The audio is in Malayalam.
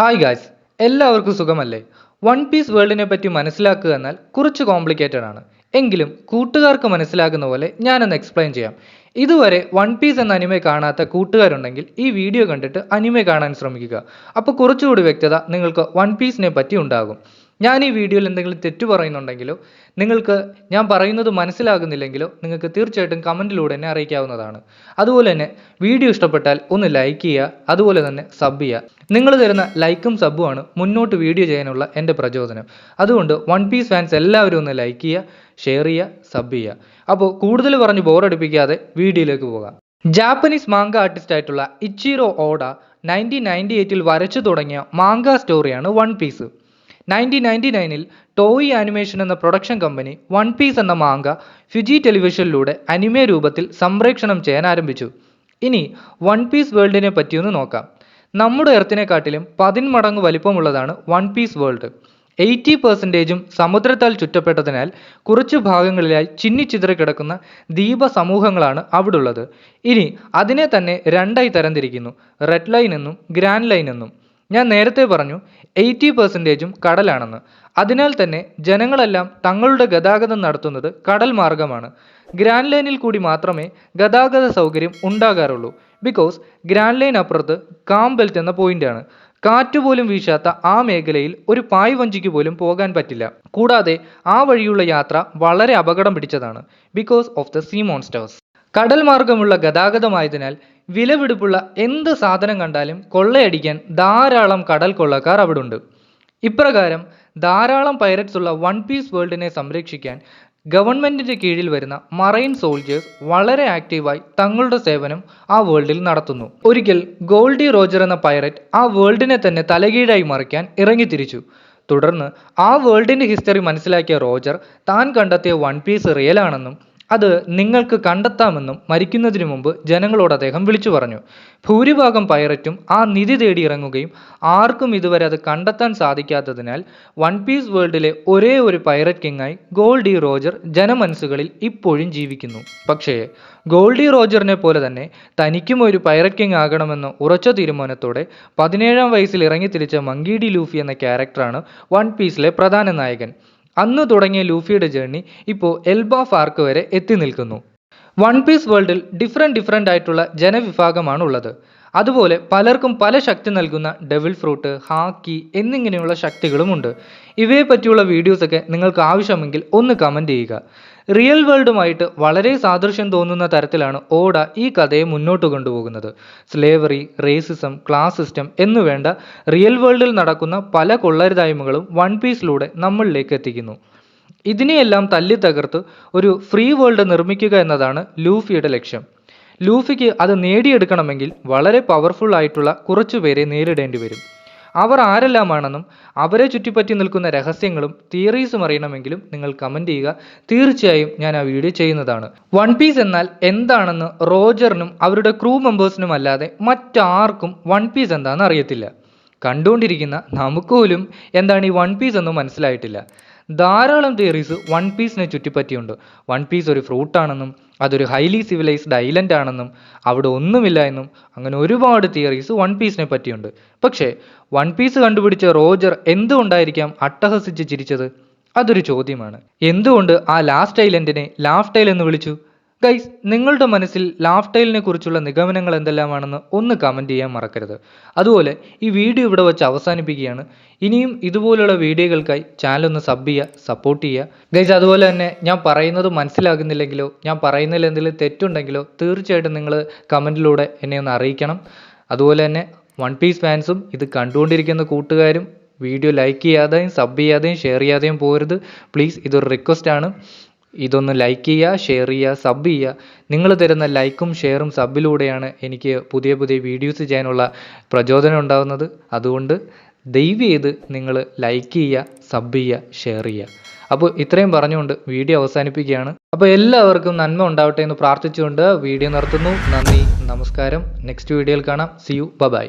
ഹായ് ഗായ്സ് എല്ലാവർക്കും സുഖമല്ലേ? വൺ പീസ് വേൾഡിനെ പറ്റി മനസ്സിലാക്കുക എന്നാൽ കുറച്ച് കോംപ്ലിക്കേറ്റഡ് ആണ്. എങ്കിലും കൂട്ടുകാർക്ക് മനസ്സിലാകുന്ന പോലെ ഞാനൊന്ന് എക്സ്പ്ലെയിൻ ചെയ്യാം. ഇതുവരെ വൺ പീസ് എന്ന അനിമ കാണാത്ത കൂട്ടുകാരുണ്ടെങ്കിൽ ഈ വീഡിയോ കണ്ടിട്ട് അനിമ കാണാൻ ശ്രമിക്കുക. അപ്പോൾ കുറച്ചുകൂടി വ്യക്തത നിങ്ങൾക്ക് വൺ പീസിനെ പറ്റി ഉണ്ടാകും. ഞാൻ ഈ വീഡിയോയിൽ എന്തെങ്കിലും തെറ്റു പറയുന്നുണ്ടെങ്കിലോ നിങ്ങൾക്ക് ഞാൻ പറയുന്നത് മനസ്സിലാകുന്നില്ലെങ്കിലോ നിങ്ങൾക്ക് തീർച്ചയായിട്ടും കമന്റിലൂടെ എന്നെ അറിയിക്കാവുന്നതാണ്. അതുപോലെ തന്നെ വീഡിയോ ഇഷ്ടപ്പെട്ടാൽ ഒന്ന് ലൈക്ക് ചെയ്യുക അതുപോലെ തന്നെ സബ് ചെയ്യുക. നിങ്ങൾ തരുന്ന ലൈക്കും സബ്ബുമാണ് മുന്നോട്ട് വീഡിയോ ചെയ്യാനുള്ള എന്റെ പ്രചോദനം. അതുകൊണ്ട് വൺ പീസ് ഫാൻസ് എല്ലാവരും ഒന്ന് ലൈക്ക് ചെയ്യുക ഷെയർ ചെയ്യുക സബ് ചെയ്യുക. അപ്പോൾ കൂടുതൽ പറഞ്ഞ് ബോറടിപ്പിക്കാതെ വീഡിയോയിലേക്ക് പോകാം. ജാപ്പനീസ് മാങ്ക ആർട്ടിസ്റ്റ് ആയിട്ടുള്ള ഇച്ചിറോ ഓഡ നയന്റീൻ നയന്റി എയ്റ്റിൽ വരച്ചു തുടങ്ങിയ മാങ്ക സ്റ്റോറിയാണ് വൺ പീസ് നയന്റീൻ നയന്റി നയനിൽ ടോയ് ആനിമേഷൻ എന്ന പ്രൊഡക്ഷൻ കമ്പനി വൺ പീസ് എന്ന മാങ്ക ഫിജി ടെലിവിഷനിലൂടെ അനിമേ രൂപത്തിൽ സംപ്രേക്ഷണം ചെയ്യാൻ ആരംഭിച്ചു. ഇനി വൺ പീസ് വേൾഡിനെ പറ്റിയൊന്ന് നോക്കാം. നമ്മുടെ എർത്തിനെക്കാട്ടിലും പതിന്മടങ്ങ് വലിപ്പമുള്ളതാണ് വൺ പീസ് വേൾഡ്. എയ്റ്റി പെർസെന്റേജും സമുദ്രത്താൽ ചുറ്റപ്പെട്ടതിനാൽ കുറച്ച് ഭാഗങ്ങളിലായി ചിന്നിച്ചിതറി കിടക്കുന്ന ദ്വീപ സമൂഹങ്ങളാണ് അവിടുള്ളത്. ഇനി അതിനെ തന്നെ രണ്ടായി തരംതിരിക്കുന്നു. റെഡ് ലൈൻ എന്നും ഗ്രാൻഡ് ലൈൻ എന്നും. ഞാൻ നേരത്തെ പറഞ്ഞു എയ്റ്റി പെർസെന്റേജും കടലാണെന്ന്. അതിനാൽ തന്നെ ജനങ്ങളെല്ലാം തങ്ങളുടെ ഗതാഗതം നടത്തുന്നത് കടൽ മാർഗമാണ്. ഗ്രാൻഡ് ലൈനിൽ കൂടി മാത്രമേ ഗതാഗത സൗകര്യം ഉണ്ടാകാറുള്ളൂ. ബിക്കോസ് ഗ്രാൻഡ് ലൈൻ അപ്പുറത്ത് കാം ബെൽറ്റ് എന്ന പോയിന്റാണ്. കാറ്റുപോലും വീശാത്ത ആ മേഖലയിൽ ഒരു പായ് വഞ്ചിക്ക് പോലും പോകാൻ പറ്റില്ല. കൂടാതെ ആ വഴിയുള്ള യാത്ര വളരെ അപകടം പിടിച്ചതാണ്. Because of the sea monsters. കടൽ മാർഗമുള്ള ഗതാഗതമായതിനാൽ വിലപിടിപ്പുള്ള എന്ത് സാധനം കണ്ടാലും കൊള്ളയടിക്കാൻ ധാരാളം കടൽ കൊള്ളക്കാർ അവിടെ ഉണ്ട് ഇപ്രകാരം ധാരാളം പൈററ്റ്സ് ഉള്ള വൺ പീസ് വേൾഡിനെ സംരക്ഷിക്കാൻ ഗവൺമെന്റിന്റെ കീഴിൽ വരുന്ന മറൈൻ സോൾജേഴ്സ് വളരെ ആക്റ്റീവായി തങ്ങളുടെ സേവനം ആ വേൾഡിൽ നടത്തുന്നു. ഒരിക്കൽ ഗോൾഡി റോജർ എന്ന പൈററ്റ് ആ വേൾഡിനെ തന്നെ തലകീഴായി മറിക്കാൻ ഇറങ്ങിത്തിരിച്ചു. തുടർന്ന് ആ വേൾഡിന്റെ ഹിസ്റ്ററി മനസ്സിലാക്കിയ റോജർ താൻ കണ്ടെത്തിയ വൺ പീസ് റിയൽ ആണെന്നും അത് നിങ്ങൾക്ക് കണ്ടെത്താമെന്നും മരിക്കുന്നതിനു മുമ്പ് ജനങ്ങളോട് അദ്ദേഹം വിളിച്ചു പറഞ്ഞു. ഭൂരിഭാഗം പൈററ്റും ആ നിധി തേടി ഇറങ്ങുകയും ആർക്കും ഇതുവരെ അത് കണ്ടെത്താൻ സാധിക്കാത്തതിനാൽ വൺ പീസ് വേൾഡിലെ ഒരേ ഒരു പൈററ്റ് കിങ്ങായി ഗോൾഡി റോജർ ജനമനസ്സുകളിൽ ഇപ്പോഴും ജീവിക്കുന്നു. പക്ഷേ ഗോൾഡി റോജറിനെ പോലെ തന്നെ തനിക്കും ഒരു പൈററ്റ് കിങ് ആകണമെന്ന ഉറച്ച തീരുമാനത്തോടെ പതിനേഴാം വയസ്സിൽ ഇറങ്ങി തിരിച്ച മങ്കീഡി ലൂഫി എന്ന ക്യാരക്ടറാണ് വൺ പീസിലെ പ്രധാന നായകൻ. അന്ന് തുടങ്ങിയ ലൂഫിയുടെ ജേർണി ഇപ്പോൾ എൽബ ഫാർക്ക് വരെ എത്തി നിൽക്കുന്നു. വൺ പീസ് വേൾഡിൽ ഡിഫറെന്റ് ഡിഫറെന്റ് ആയിട്ടുള്ള ജനവിഭാഗമാണ് ഉള്ളത് അതുപോലെ പലർക്കും പല ശക്തി നൽകുന്ന ഡെവിൾ ഫ്രൂട്ട് ഹാക്കി എന്നിങ്ങനെയുള്ള ശക്തികളുമുണ്ട്. ഇവയെ പറ്റിയുള്ള വീഡിയോസൊക്കെ നിങ്ങൾക്ക് ആവശ്യമെങ്കിൽ ഒന്ന് കമന്റ് ചെയ്യുക. റിയൽ വേൾഡുമായിട്ട് വളരെ സാദൃശ്യം തോന്നുന്ന തരത്തിലാണ് ഓഡ ഈ കഥയെ മുന്നോട്ട് കൊണ്ടുപോകുന്നത്. സ്ലേവറി റേസിസം ക്ലാസ് സിസ്റ്റം എന്നുവേണ്ട റിയൽ വേൾഡിൽ നടക്കുന്ന പല കൊള്ളരുതായ്മകളും വൺ പീസിലൂടെ നമ്മളിലേക്ക് എത്തിക്കുന്നു. ഇതിനെയെല്ലാം തല്ലി തകർത്ത് ഒരു ഫ്രീ വേൾഡ് നിർമ്മിക്കുക എന്നതാണ് ലൂഫിയുടെ ലക്ഷ്യം. ലൂഫിക്ക് അത് നേടിയെടുക്കണമെങ്കിൽ വളരെ പവർഫുൾ ആയിട്ടുള്ള കുറച്ചുപേരെ നേരിടേണ്ടി വരും. അവർ ആരെല്ലാമാണെന്നും അവരെ ചുറ്റിപ്പറ്റി നിൽക്കുന്ന രഹസ്യങ്ങളും തിയറീസും അറിയണമെങ്കിലും നിങ്ങൾ കമന്റ് ചെയ്യുക. തീർച്ചയായും ഞാൻ ആ വീഡിയോ ചെയ്യുന്നതാണ്. വൺ പീസ് എന്നാൽ എന്താണെന്ന് റോജറിനും അവരുടെ ക്രൂ മെമ്പേഴ്സിനും അല്ലാതെ മറ്റാർക്കും വൺ പീസ് എന്താണെന്ന് അറിയത്തില്ല. കണ്ടുകൊണ്ടിരിക്കുന്ന നമുക്ക് പോലും എന്താണ് ഈ വൺ പീസ് എന്ന് മനസ്സിലായിട്ടില്ല. ധാരാളം തിയറീസ് വൺ പീസിനെ ചുറ്റിപ്പറ്റിയുണ്ട്. വൺ പീസ് ഒരു ഫ്രൂട്ടാണെന്നും അതൊരു ഹൈലി സിവിലൈസ്ഡ് ഐലൻഡ് ആണെന്നും അവിടെ ഒന്നുമില്ല എന്നും അങ്ങനെ ഒരുപാട് തിയറീസ് വൺ പീസിനെ പറ്റിയുണ്ട്. പക്ഷേ വൺ പീസ് കണ്ടുപിടിച്ച റോജർ എന്തുകൊണ്ടായിരിക്കാം അട്ടഹസിച്ച് ചിരിച്ചത്? അതൊരു ചോദ്യമാണ്. എന്തുകൊണ്ട് ആ ലാസ്റ്റ് ഐലൻഡിനെ ലാഫ്റ്റ് എന്ന് വിളിച്ചു? ഗൈസ് നിങ്ങളുടെ മനസ്സിൽ ലാഫ് ടൈലിനെ കുറിച്ചുള്ള നിഗമനങ്ങൾ എന്തെല്ലാമാണെന്ന് ഒന്ന് കമന്റ് ചെയ്യാൻ മറക്കരുത്. അതുപോലെ ഈ വീഡിയോ ഇവിടെ വെച്ച് അവസാനിപ്പിക്കുകയാണ്. ഇനിയും ഇതുപോലുള്ള വീഡിയോകൾക്കായി ചാനൽ ഒന്ന് സബ് ചെയ്യുക സപ്പോർട്ട് ചെയ്യുക. ഗൈസ് അതുപോലെ തന്നെ ഞാൻ പറയുന്നത് മനസ്സിലാകുന്നില്ലെങ്കിലോ ഞാൻ പറയുന്നതിൽ എന്തെങ്കിലും തെറ്റുണ്ടെങ്കിലോ തീർച്ചയായിട്ടും നിങ്ങൾ കമന്റിലൂടെ എന്നെ ഒന്ന് അറിയിക്കണം. അതുപോലെ തന്നെ വൺ പീസ് ഫാൻസും ഇത് കണ്ടുകൊണ്ടിരിക്കുന്ന കൂട്ടുകാരും വീഡിയോ ലൈക്ക് ചെയ്യാതെയും സബ് ചെയ്യാതെയും ഷെയർ ചെയ്യാതെയും പോരുത്. പ്ലീസ് ഇതൊരു റിക്വസ്റ്റ് ആണ്. ഇതൊന്ന് ലൈക്ക് ചെയ്യുക ഷെയർ ചെയ്യുക സബ് ചെയ്യുക. നിങ്ങൾ തരുന്ന ലൈക്കും ഷെയറും സബിലൂടെയാണ് എനിക്ക് പുതിയ പുതിയ വീഡിയോസ് ചെയ്യാനുള്ള പ്രചോദനം ഉണ്ടാകുന്നത് അതുകൊണ്ട് ദയവ് ചെയ്ത് നിങ്ങൾ ലൈക്ക് ചെയ്യുക സബ് ചെയ്യുക ഷെയർ ചെയ്യുക. അപ്പോൾ ഇത്രയും പറഞ്ഞുകൊണ്ട് വീഡിയോ അവസാനിപ്പിക്കുകയാണ്. അപ്പോൾ എല്ലാവർക്കും നന്മ ഉണ്ടാവട്ടെ എന്ന് പ്രാർത്ഥിച്ചുകൊണ്ട് വീഡിയോ നിർത്തുന്നു. നന്ദി നമസ്കാരം. നെക്സ്റ്റ് വീഡിയോയിൽ കാണാം. C U by